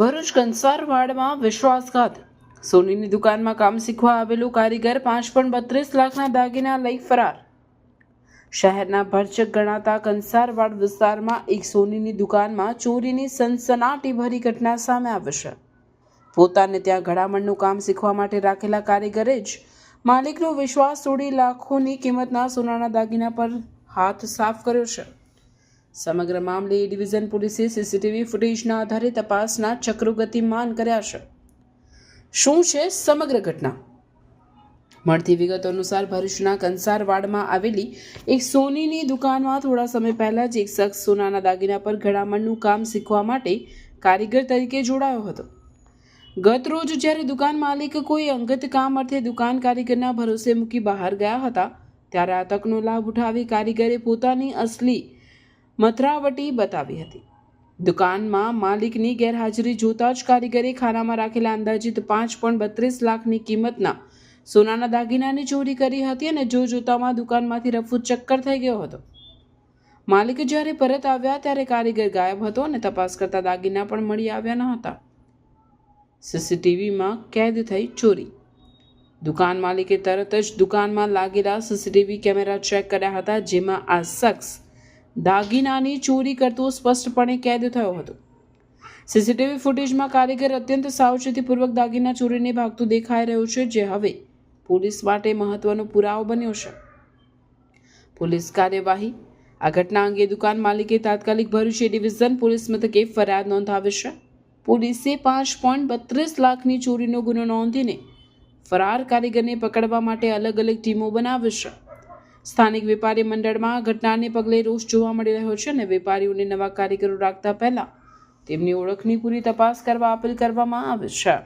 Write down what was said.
ભરૂચ કંસારવાડમાં વિશ્વાસઘાત. સોનીની દુકાનમાં કામ શીખવા આવેલું કારીગર પાંચ પણ બત્રીસ લાખના દાગીના લઈ ફરાર. શહેરના ભરચક ગણાતા કંસારવાડ વિસ્તારમાં એક સોનીની દુકાનમાં ચોરીની સનસનાટીભરી ઘટના સામે આવી છે. પોતાને ત્યાં ઘડામણનું કામ શીખવા માટે રાખેલા કારીગરે જ માલિકનો વિશ્વાસ તોડી લાખોની કિંમતના સોનાના દાગીના પર હાથ સાફ કર્યો છે. સમગ્ર મામલે ડિવિઝન પોલીસે સીસીટીવી ફૂટેજના આધારે તપાસના ચક્રો ગતિમાન કર્યા છે. શું છે સમગ્ર ઘટના? મળતી વિગતો અનુસાર ભરૂચના કંસારવાડમાં આવેલી એક સોનીની દુકાનમાં થોડા સમય પહેલાં જ એક શખ્સ સોનાના દાગીના પર ઘડામણનું કામ શીખવા માટે કારીગર તરીકે જોડાયો હતો. ગત રોજ જ્યારે દુકાન માલિક કોઈ અંગત કામ અર્થે દુકાન કારીગરના ભરોસે મૂકી બહાર ગયા હતા, ત્યારે આ તકનો લાભ ઉઠાવી કારીગરે પોતાની અસલી મથરાવટી બતાવી હતી. દુકાનમાં માલિકની ગેરહાજરી જોતા જ કારીગરે ખાનામાં રાખેલા અંદાજિત પાંચ પોઈન્ટ બત્રીસ લાખની કિંમતના સોનાના દાગીનાની ચોરી કરી હતી અને જો જોતામાં દુકાનમાંથી રફુ ચક્કર થઈ ગયો હતો. માલિક જ્યારે પરત આવ્યા ત્યારે કારીગર ગાયબ હતો અને તપાસ કરતા દાગીના પણ મળી આવ્યા ન હતા સીસીટીવીમાં કેદ થઈ ચોરી. દુકાન માલિકે તરત જ દુકાનમાં લાગેલા સીસીટીવી કેમેરા ચેક કર્યા હતા, જેમાં આ શખ્સ દાગીનાની ચોરી કરતો સ્પષ્ટપણે કેદ થયો હતો. સીસીટીવી ફૂટેજમાં કારીગર અત્યંત સાવચેતીપૂર્વક દાગીના ચોરીને ભાગતું દેખાઈ રહ્યું છે, જે હવે પોલીસ માટે મહત્વનો પુરાવો બન્યો છે. પોલીસ કાર્યવાહી. આ ઘટના અંગે દુકાન માલિકે તાત્કાલિક ભરૂચ ડિવિઝન પોલીસ મથકે ફરિયાદ નોંધાવી છે. પોલીસે પાંચ પોઈન્ટ બત્રીસ લાખની ચોરીનો ગુનો નોંધીને ફરાર કારીગરને પકડવા માટે અલગ અલગ ટીમો બનાવી છે. સ્થાનિક વેપારી મંડળમાં ઘટનાને પગલે રોષ જોવા મળી રહ્યો છે અને વેપારીઓને નવા કારીગરો રાખતા પહેલા તેમની ઓળખની પૂરી તપાસ કરવા અપીલ કરવામાં આવે છે.